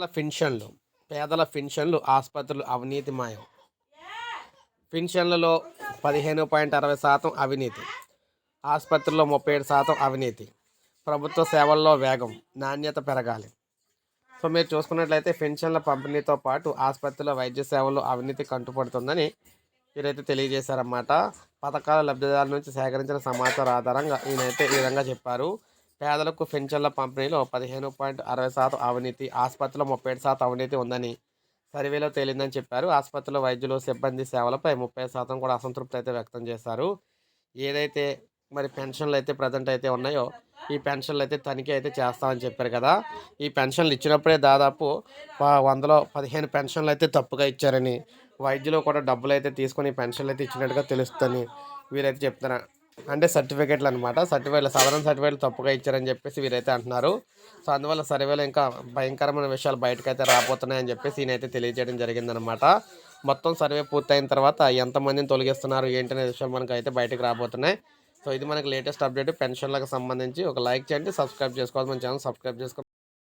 పేదల పెన్షన్లు పేదల పెన్షన్లు ఆసుపత్రులు అవినీతి మాయం. పెన్షన్లలో పదిహేను పాయింట్ అరవై శాతం అవినీతి ఆసుపత్రుల్లో ముప్పై ఏడు శాతం అవినీతి. ప్రభుత్వ సేవల్లో వేగం నాణ్యత పెరగాలి. సో మీరు చూసుకున్నట్లయితే పెన్షన్ల పంపిణీతో పాటు ఆసుపత్రిలో వైద్య సేవల్లో అవినీతి కంటుపడుతుందని వీరైతే తెలియజేశారన్నమాట. పథకాల లబ్ధిదారుల నుంచి సేకరించిన సమాచారం ఆధారంగా ఈయనైతే ఈ విధంగా చెప్పారు. పేదలకు పెన్షన్ల పంపిణీలో పదిహేను పాయింట్ అరవై శాతం అవినీతి ఆసుపత్రిలో ముప్పై ఏడు శాతం అవినీతి ఉందని సర్వేలో తేలిందని చెప్పారు. ఆసుపత్రిలో వైద్యులు సిబ్బంది సేవలపై ముప్పై శాతం కూడా అసంతృప్తి అయితే వ్యక్తం చేశారు. ఏదైతే మరి పెన్షన్లు అయితే ప్రజెంట్ అయితే ఉన్నాయో ఈ పెన్షన్లు అయితే తనిఖీ అయితే చేస్తామని చెప్పారు కదా. ఈ పెన్షన్లు ఇచ్చినప్పుడే దాదాపు వందలో పదిహేను పెన్షన్లు అయితే తప్పుగా ఇచ్చారని వైద్యులు కూడా డబ్బులు అయితే తీసుకొని పెన్షన్లు అయితే ఇచ్చినట్టుగా తెలుస్తుందని వీరైతే చెప్తున్నారు. అంటే సర్టిఫికేట్లు అనమాట సర్టిఫికేట్లు సాధారణ సర్టిఫికేట్లు తప్పుగా ఇచ్చారని చెప్పేసి వీరైతే అంటున్నారు. సో అందువల్ల సర్వేలో ఇంకా భయంకరమైన విషయాలు బయటకైతే రాబోతున్నాయని చెప్పేసి ఈయనైతే తెలియజేయడం జరిగిందనమాట మొత్తం సర్వే పూర్తయిన తర్వాత ఎంతమందిని తొలగిస్తున్నారు ఏంటనే విషయాలు మనకు అయితే బయటకు రాబోతున్నాయి. సో ఇది మనకి లేటెస్ట్ అప్డేట్ పెన్షన్లకు సంబంధించి. ఒక లైక్ చేయండి సబ్స్క్రైబ్ చేసుకోవాలి మన ఛానల్ సబ్స్క్రైబ్ చేసుకోవాలి